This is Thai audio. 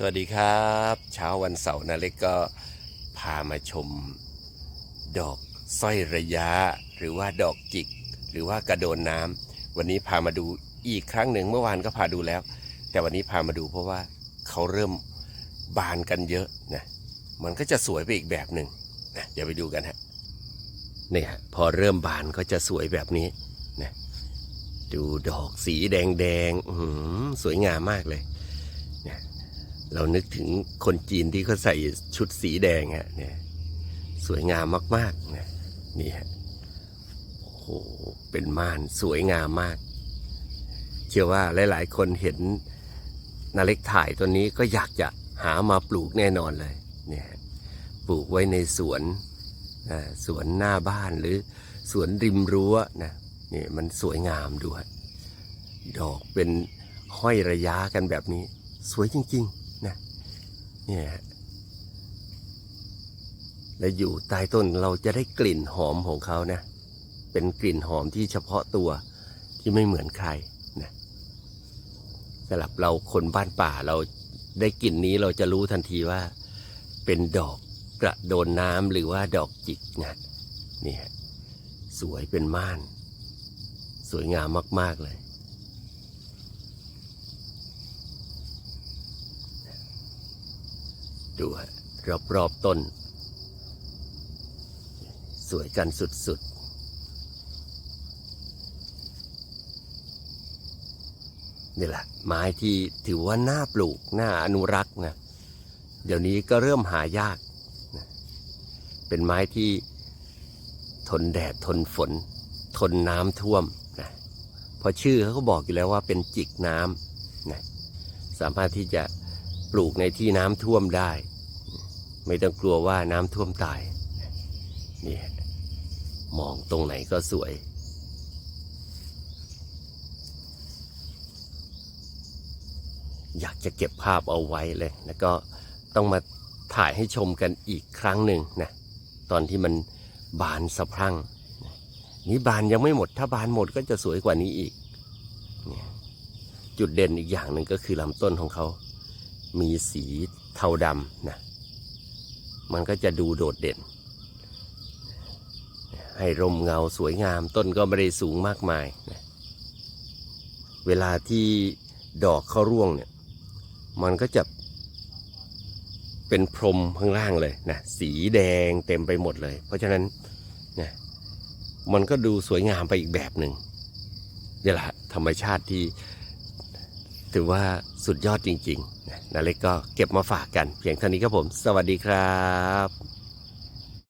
สวัสดีครับ เช้าวันเสาร์นาเล็กก็พามาชม ดอกสร้อยระยะ หรือว่าดอกจิก หรือว่ากระโดนน้ำวันนี้พามาดูอีกครั้งหนึ่งเมื่อวานก็พาดูแล้ว แต่วันนี้พามาดูเพราะว่าเขาเริ่มบานกันเยอะนะมันก็จะสวยไปอีกแบบหนึ่งนะเดี๋ยวไปดูกันฮะนี่ฮะพอเริ่มบานก็จะสวยแบบนี้นะดูดอกสีแดงแดงอื้อหือสวยงามมากเลย เรานึกถึงคนจีนที่เขาใส่ชุดสีแดงฮะเนี่ยสวยงามมากๆนะนี่ฮะโอ้โหเป็นม่านสวยงามมาก เชื่อว่าหลาย ๆ คนเห็นนาเล็กถ่ายตัวนี้ก็อยากจะหามาปลูกแน่นอนเลยเนี่ยฮะปลูกไว้ในสวนสวนหน้าบ้านหรือสวนริมรั้วนะนี่มันสวยงามด้วย ดอกเป็นห้อยระยะกันแบบนี้ สวยจริง ๆ เนี่ยฮะและอยู่ใต้ต้นเราจะได้กลิ่นหอมของเขานะ เป็นกลิ่นหอมที่เฉพาะตัวที่ไม่เหมือนใครนะสำหรับเราคนบ้านป่าเราได้กลิ่นนี้เราจะรู้ทันทีว่า เป็นดอกกระโดนน้ำหรือว่าดอกจิกนะนี่สวยเป็นม่าน สวยงามมาก ๆ เลย ดูฮะรอบรอบๆต้น สวยกันสุดๆนี่แหละไม้ที่ถือว่าน่าปลูกน่าอนุรักษ์นะเดี๋ยวนี้ก็เริ่มหายากนะเป็นไม้ที่ทนแดดทนฝน ทนน้ำท่วมนะพราะชื่อเขาก็บอกอยู่แล้วว่าเป็นจิกน้ำนะสามารถที่จะ ปลูกในที่น้ำท่วมได้ ไม่ต้องกลัวว่าน้ำท่วมตายนี่มองตรงไหนก็สวย อยากจะเก็บภาพเอาไว้เลย แล้วก็ต้องมาถ่ายให้ชมกันอีกครั้งหนึ่งนะตอนที่มันบานสะพรั่ง นี่บานยังไม่หมด ถ้าบานหมดก็จะสวยกว่านี้อีก จุดเด่นอีกอย่างหนึ่งก็คือลำต้นของเขา มีสีเทาดำนะมันก็จะดูโดดเด่น ให้ร่มเงาสวยงามต้นก็ไม่ได้สูงมากมายนะเวลาที่ดอกเข้าร่วงเนี่ยมันก็จะเป็นพรมข้างล่างเลยนะสีแดงเต็มไปหมดเลย เพราะฉะนั้นนะมันก็ดูสวยงามไปอีกแบบหนึ่งนี่แหละธรรมชาติที่ถือว่า สุดยอดจริงๆนะนาเล็กก็เก็บมาฝากกัน เพียงเท่านี้ครับผม สวัสดีครับ